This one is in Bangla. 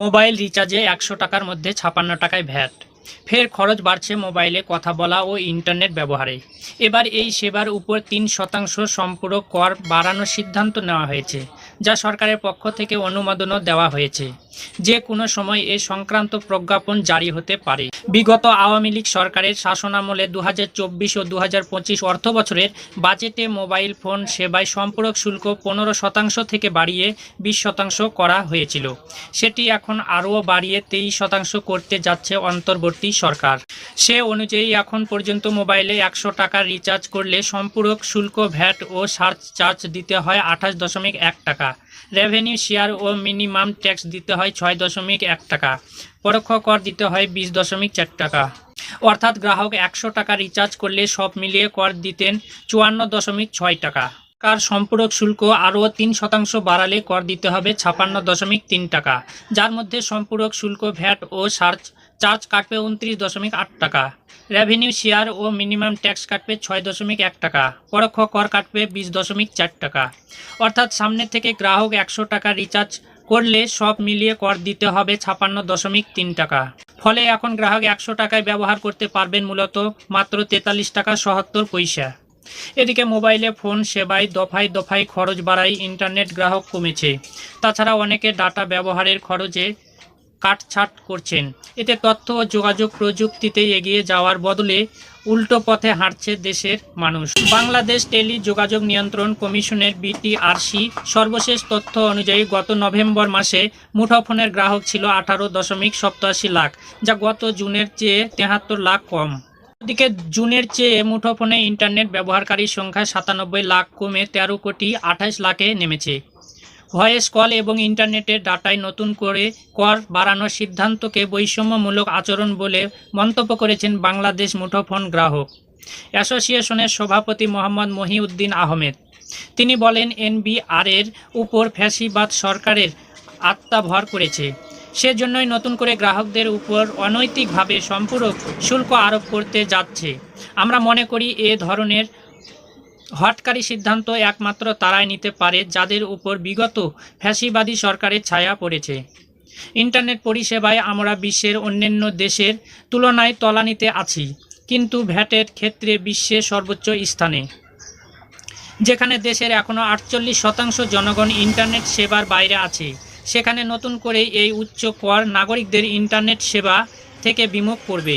মোবাইল রিচার্জে একশো টাকার মধ্যে ছাপান্ন টাকায় ভ্যাট। ফের খরচ বাড়ছে মোবাইলে কথা বলা ও ইন্টারনেট ব্যবহারে। এবার এই সেবার উপর তিন শতাংশ সম্পূরক কর বাড়ানোর সিদ্ধান্ত নেওয়া হয়েছে। যা সরকারের পক্ষ থেকে অনুমোদনও দেওয়া হয়েছে। যে কোনো সময় এ সংক্রান্ত প্রজ্ঞাপন জারি হতে পারে। বিগত আওয়ামী লীগ সরকারের শাসনামলে দু হাজার চব্বিশ ও দু অর্থ বছরের বাজেটে মোবাইল ফোন সেবায় সম্পূরক শুল্ক পনেরো শতাংশ থেকে বাড়িয়ে বিশ শতাংশ করা হয়েছিল। সেটি এখন আরও বাড়িয়ে তেইশ শতাংশ করতে যাচ্ছে অন্তর্বর্তী সরকার। সে অনুযায়ী এখন পর্যন্ত মোবাইলে একশো টাকা রিচার্জ করলে সম্পূরক শুল্ক ভ্যাট ও সার্চ চার্জ দিতে হয় আঠাশ দশমিক এক টাকা। রেভিনিউ শেয়ার ও মিনিমাম ট্যাক্স দিতে হয় ছয় দশমিক এক টাকা। পরোক্ষ কর দিতে হয় বিশ দশমিক চার টাকা। অর্থাৎ গ্রাহক একশো টাকা রিচার্জ করলে সব মিলিয়ে কর দিতেন চুয়ান্ন দশমিক ছয় টাকা। কার সম্পূরক শুল্ক আরও তিন শতাংশ বাড়ালে কর দিতে হবে ছাপান্ন দশমিক তিন টাকা। যার মধ্যে সম্পূরক শুল্ক ভ্যাট ও সার্চ চার্জ কাটবে উনত্রিশ দশমিক আট টাকা। রেভিনিউ শেয়ার ও মিনিমাম ট্যাক্স কাটবে ছয় দশমিক এক টাকা। পরোক্ষ কর কাটবে বিশ দশমিক চার টাকা। অর্থাৎ সামনে থেকে গ্রাহক একশো টাকা রিচার্জ করলে সব মিলিয়ে কর দিতে হবে ছাপান্ন দশমিক তিন টাকা। ফলে এখন গ্রাহক একশো টাকায় ব্যবহার করতে পারবেন মূলত মাত্র তেতাল্লিশ টাকা সত্তর পয়সা। এদিকে মোবাইলে ফোন সেবায় দফায় দফায় খরচ বাড়ায় ইন্টারনেট গ্রাহক কমেছে। তাছাড়া অনেকে ডাটা ব্যবহারের খরচে কাটছাট করছেন। এতে তথ্য ও যোগাযোগ প্রযুক্তিতে এগিয়ে যাওয়ার বদলে উল্টো পথে হাঁটছে দেশের মানুষ। বাংলাদেশ টেলি যোগাযোগ নিয়ন্ত্রণ কমিশনের বিটিআরসি সর্বশেষ তথ্য অনুযায়ী গত নভেম্বর মাসে মুঠোফোনের গ্রাহক ছিল আঠারো দশমিক সপ্তাশি লাখ, যা গত জুনের চেয়ে তেহাত্তর লাখ কম। ওদিকে জুনের চেয়ে মুঠোফোনে ইন্টারনেট ব্যবহারকারীর সংখ্যা সাতানব্বই লাখ কমে তেরো কোটি আঠাশ লাখে নেমেছে। ভয়েস কল এবং ইন্টারনেটের ডাটায় নতুন করে কর বাড়ানোর সিদ্ধান্তকে বৈষম্যমূলক আচরণ বলে মন্তব্য করেছেন বাংলাদেশ মুঠোফোন গ্রাহক অ্যাসোসিয়েশনের সভাপতি মোহাম্মদ মহিউদ্দিন আহমেদ। তিনি বলেন এনবিআর এর উপর ফ্যাসিবাদ সরকারের আত্মা ভর করেছে। সেজন্যই নতুন করে গ্রাহকদের উপর অনৈতিকভাবে সম্পূরক শুল্ক আরোপ করতে যাচ্ছে। আমরা মনে করি, এ ধরনের হটকারী সিদ্ধান্ত একমাত্র তারাই নিতে পারে যাদের উপর বিগত ফ্যাসিবাদী সরকারের ছায়া পড়েছে। ইন্টারনেট পরিষেবায় আমরা বিশ্বের অন্যান্য দেশের তুলনায় তলানিতে আছি, কিন্তু ভ্যাটের ক্ষেত্রে বিশ্বের সর্বোচ্চ স্থানে। যেখানে দেশের এখনও আটচল্লিশ শতাংশ জনগণ ইন্টারনেট সেবার বাইরে আছে, সেখানে নতুন করে এই উচ্চ কর নাগরিকদের ইন্টারনেট সেবা থেকে বিমুখ করবে।